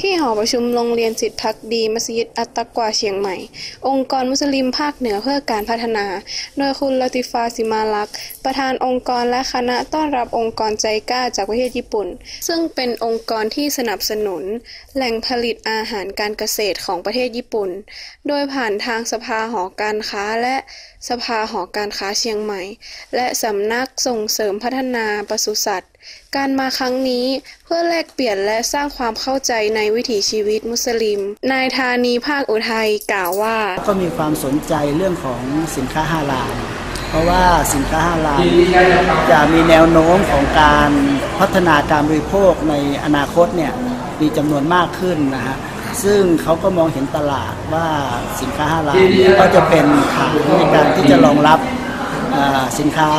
ที่หอประชุมโรงเรียนจิตพักดีมัสยิดอัตตะกวาเชียงใหม่ องค์กรมุสลิมภาคเหนือเพื่อการพัฒนา โดยคุณลาติฟาซิมาลักษ์ประธานองค์กรและคณะต้อนรับองค์กรใจกล้าจากประเทศญี่ปุ่น ซึ่งเป็นองค์กรที่สนับสนุน แหล่งผลิตอาหารการเกษตรของประเทศญี่ปุ่น โดยผ่านทางสภาหอการค้าและ สภาหอการค้าเชียงใหม่ และสำนักส่งเสริมพัฒนาปศุสัตว์ การมาครั้งนี้เพื่อแลกเปลี่ยนและสร้างความเข้าใจในวิถีชีวิตมุสลิม นายธานีภาคอุทัยกล่าวว่า ก็มีความสนใจเรื่องของสินค้าฮาลาลเพราะว่าสินค้าฮาลาลจะมีแนวโน้มของการพัฒนาการบริโภคในอนาคตเนี่ยมีจำนวนมากขึ้นนะฮะ ซึ่งเขาก็มองเห็นตลาดว่าสินค้าฮาลาลเนี่ยก็จะเป็นฐานในการที่จะรองรับอ่าสินค้า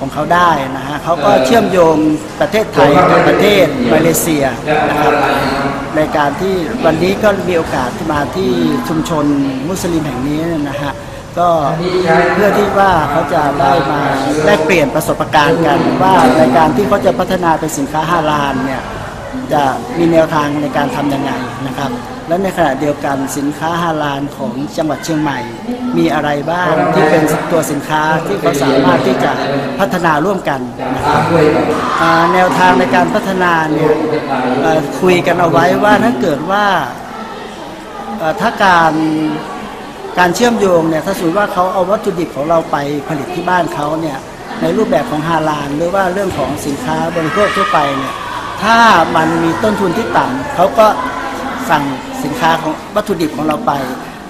ของเขาได้นะฮะเขาก็เชื่อมโยงประเทศไทยกับประเทศมาเลเซียนะครับในการที่วันนี้ก็มีโอกาสที่มาที่ชุมชนมุสลิมแห่งนี้นะฮะก็เพื่อที่ว่าเขาจะได้มาได้เปลี่ยนประสบการณ์กันว่าในการที่เขาจะพัฒนาเป็นสินค้าฮาลาลเนี่ย จะมีแนวทางในการทำยังไงนะครับ และในขณะเดียวกันสินค้าฮาลาลของจังหวัดเชียงใหม่ มีอะไรบ้างที่เป็นตัวสินค้าที่เขาสามารถที่จะพัฒนาร่วมกันนะครับอ่าแนวทางในการพัฒนาเนี่ยเอ่อคุยกันเอาไว้ว่าถ้าเกิดว่าเอ่อถ้าการการเชื่อมโยงเนี่ยถ้าสมมติว่าเขาเอาวัตถุดิบของเราไปผลิตที่บ้านเขาเนี่ยในรูปแบบของฮาลาลหรือว่าเรื่องของสินค้าบริโภคทั่วไปเนี่ย ถ้ามันมีต้นทุนที่ต่ำเขาก็สั่งสินค้าของวัตถุดิบของเราไป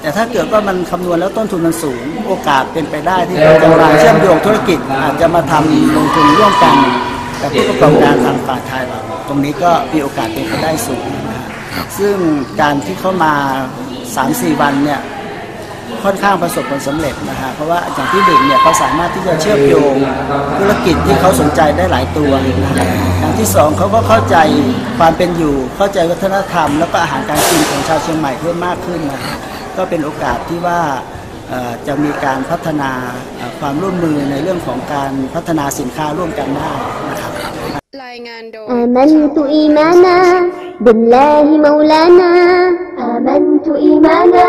แต่ถ้าเกิดว่ามันคำนวณแล้วต้นทุนมันสูง โอกาสเป็นไปได้ที่เราจะมาเชื่อมโยงธุรกิจอาจจะมาทำลงทุนร่วมกันกับผู้ประกอบการทางฝ่ายไทยเราตรงนี้ก็มีโอกาสเป็นไปได้สูงนะฮะซึ่งการที่เขามา 3-4 วันเนี่ย ค่อนข้างประสบผลสำเร็จนะฮะเพราะว่าอย่างที่หนึ่งเนี่ยเขาสามารถที่จะเชื่อมโยงธุรกิจที่เขาสนใจได้หลายตัวนะฮะอย่างที่สองเขาก็เข้าใจความเป็นอยู่ เข้าใจวัฒนธรรม แล้วก็อาหารการกินของชาวเชียงใหม่เพิ่มมากขึ้นนะฮะก็เป็นโอกาสที่ว่าเอ่อจะมีการพัฒนาเอ่อความร่วมมือในเรื่องของการพัฒนาสินค้าร่วมกันได้นะครับ รายงานโดย آمنت إيمانا بالله مولانا آمنت إيمانا